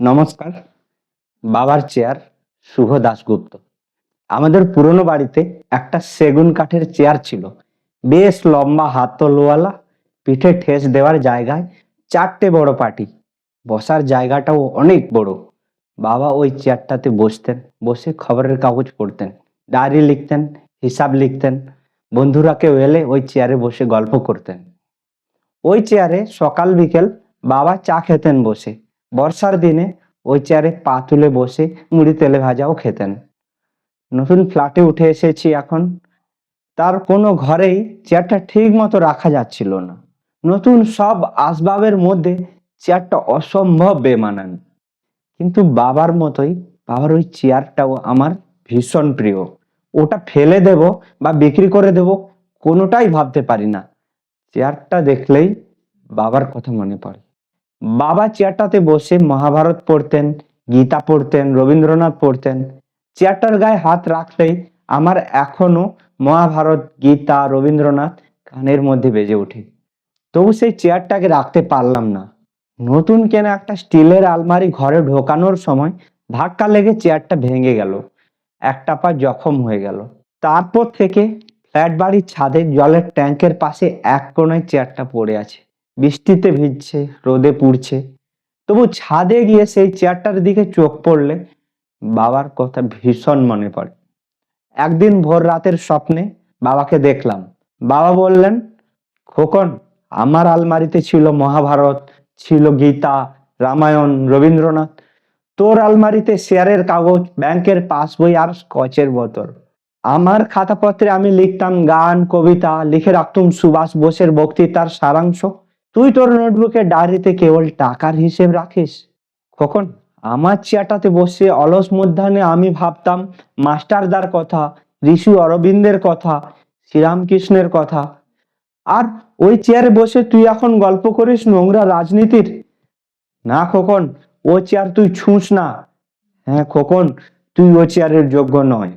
নমস্কার। বাবার চেয়ার শুভ দাশগুপ্ত। আমাদের পুরনো বাড়িতে একটা সেগুন কাঠের চেয়ার ছিল। বেশ লম্বা হাত হাতলওয়ালা, পিঠে ঠেস দেওয়ার জায়গায় চারটে বড় পাটি। বসার জায়গাটাও অনেক বড়। বাবা ওই চেয়ারটাতে বসতেন, বসে খবরের কাগজ পড়তেন, ডায়েরি লিখতেন, হিসাব লিখতেন। বন্ধুরা কেউ এলে ওই চেয়ারে বসে গল্প করতেন। ওই চেয়ারে সকাল বিকেল বাবা চা খেতেন বসে। বর্ষার দিনে ওই চেয়ারে পা তুলে বসে মুড়ি তেলে ভাজাও খেতেন। নতুন ফ্ল্যাটে উঠে এসেছি এখন। তার কোনো ঘরেই চেয়ারটা ঠিক মতো রাখা যাচ্ছিল না। নতুন সব আসবাবের মধ্যে চেয়ারটা অসম্ভব বেমানান। কিন্তু বাবার মতোই বাবার ওই চেয়ারটাও আমার ভীষণ প্রিয়। ওটা ফেলে দেব বা বিক্রি করে দেব কোনোটাই ভাবতে পারি না। চেয়ারটা দেখলেই বাবার কথা মনে পড়ে। বাবা চেয়ারটাতে বসে মহাভারত পড়তেন, গীতা পড়তেন, রবীন্দ্রনাথ পড়তেন। চেয়ারটার গায়ে হাত রাখলেই আমার এখনও মহাভারত, গীতা, রবীন্দ্রনাথ কানের মধ্যে বেজে ওঠে। তবু সেই চেয়ারটাকে রাখতে পারলাম না। নতুন কেনা একটা স্টিলের আলমারি ঘরে ঢোকানোর সময় ধাক্কা লেগে চেয়ারটা ভেঙে গেল। একটা পা জখম হয়ে গেল। তারপর থেকে ফ্ল্যাট বাড়ির ছাদে জলের ট্যাঙ্কের পাশে এক কোণায় চেয়ারটা পড়ে আছে। বৃষ্টিতে ভিজছে, রোদে পুড়ছে। তবু ছাদে গিয়ে সেই চেয়ারটার দিকে চোখ পড়লে বাবার কথা ভীষণ মনে পড়ে। একদিন ভোর রাতের স্বপ্নে বাবাকে দেখলাম। বাবা বললেন, খোকন, আমার আলমারিতে ছিল মহাভারত, ছিল গীতা, রামায়ণ, রবীন্দ্রনাথ। তোর আলমারিতে শেয়ারের কাগজ, ব্যাংকের পাসবই আর স্কচের বোতল। আমার খাতাপত্রে আমি লিখতাম গান, কবিতা, লিখে রাখতুম সুভাষ বোসের বক্তৃতার সারাংশ। তুই তোর নোটবুকে ডায়েরিতে কেবল টাকার হিসেব রাখিস? কখন? আমার চেয়ারটাতে বসে অলস মধ্যাহ্নে আমি ভাবতাম মাস্টারদার কথা ঋষি অরবিন্দের কথা শ্রীরামকৃষ্ণের কথা। আর ওই চেয়ারে বসে তুই এখন গল্প করিস নোংরা রাজনীতির? না খোকন ও চেয়ার তুই ছুঁস না। হ্যাঁ খোকন তুই ও চেয়ারের যোগ্য নয়।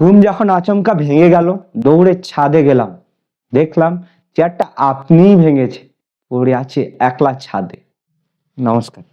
ঘুম যখন আচমকা ভেঙে গেল দৌড়ে ছাদে গেলাম। দেখলাম চেয়ারটা আপনিই ভেঙেছে। পড়ে আছে একলা ছাদে। নমস্কার।